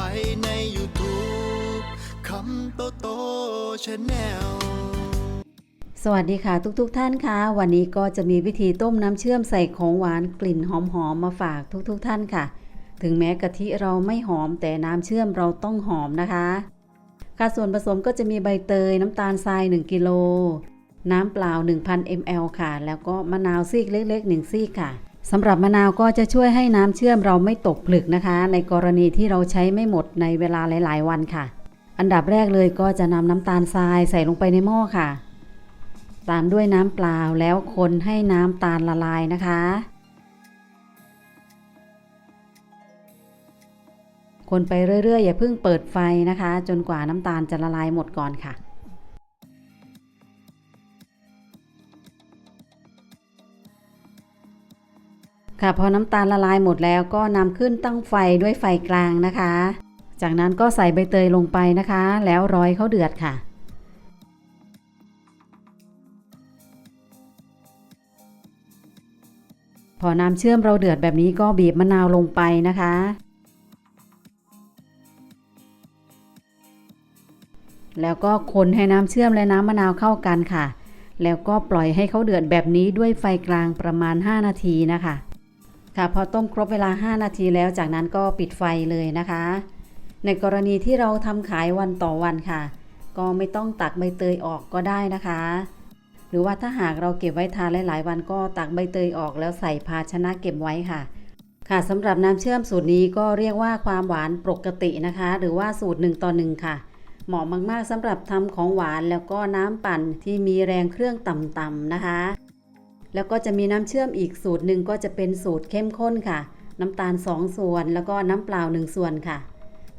ไปใน YouTube คำโตโตชาแนลสวัสดีค่ะทุกๆทท่านค่ะวันนี้ก็จะมีวิธีต้มน้ำเชื่อมใส่ของหวานกลิ่นหอมๆมมาฝากทุกๆทท่านค่ะ ถึงแม้กะทิเราไม่หอมแต่น้ำเชื่อมเราต้องหอมนะคะ ค่ะส่วนผสมก็จะมีใบเตยน้ำตาลทราย 1กิโลน้ำเปล่า 1,000 ml ค่ะ แล้วก็มะนาวซีกเล็กๆ 1 ซีกค่ะ สำหรับมะนาวก็จะช่วยให้น้ำเชื่อมเราไม่ตกผลึกนะคะ ในกรณีที่เราใช้ไม่หมดในเวลาหลาย ๆ วันค่ะ อันดับแรกเลยก็จะนำน้ำตาลทรายใส่ลงไปในหม้อค่ะ ตามด้วยน้ำเปล่าแล้วคนให้น้ำตาลละลายนะคะ คนไปเรื่อยๆ อย่าเพิ่งเปิดไฟนะคะ จนกว่าน้ำตาลจะละลายหมดก่อนค่ะ ค่ะพอน้ำตาลละลายหมดแล้วก็นำขึ้นตั้งไฟด้วยไฟกลางนะคะ จากนั้นก็ใส่ใบเตยลงไปนะคะ แล้วร้อยเขาเดือดค่ะ พอน้ำเชื่อมเราเดือดแบบนี้ก็บีบมะนาวลงไปนะคะ แล้วก็คนให้น้ำเชื่อมและน้ำมะนาวเข้ากันค่ะ แล้วก็ปล่อยให้เขาเดือดแบบนี้ด้วยไฟกลางประมาณ 5 นาทีนะคะ ค่ะพอต้มครบเวลา 5 นาทีแล้วจากนั้นก็ปิดไฟเลยนะคะ ในกรณีที่เราทำขายวันต่อวันค่ะ ก็ไม่ต้องตักใบเตยออกก็ได้นะคะ หรือว่าถ้าหากเราเก็บไว้ทานหลาย ๆ วันก็ตักใบเตยออกแล้วใส่ภาชนะเก็บไว้ค่ะ ค่ะสำหรับน้ำเชื่อมสูตรนี้ก็เรียกว่าความหวานปกตินะคะ หรือว่าสูตร1ต่อ1ค่ะ เหมาะมากๆสำหรับทำของหวานแล้วก็น้ำปั่นที่มีแรงเครื่องต่ำๆนะคะ แล้วก็จะมีน้ำเชื่อมอีกสูตรหนึ่งก็จะเป็นสูตรเข้มข้นค่ะ น้ำตาล 2 ส่วน แล้วก็น้ำเปล่า 1 ส่วนค่ะ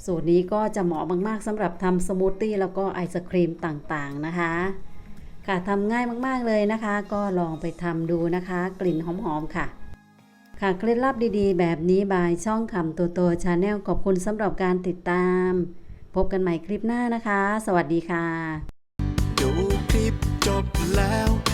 สูตรนี้ก็จะเหมาะมากๆสำหรับทำสมูทตี้แล้วก็ไอศครีมต่างๆนะคะ ค่ะทำง่ายมากๆเลยนะคะ ก็ลองไปทำดูนะคะ กลิ่นหอมๆค่ะค่ะเคล็ดลับดีๆ แบบนี้บายช่องคำตัวโตชาแนลขอบคุณสำหรับการติดตาม พบกันใหม่คลิปหน้านะคะ สวัสดีค่ะ ดูคลิปจบแล้ว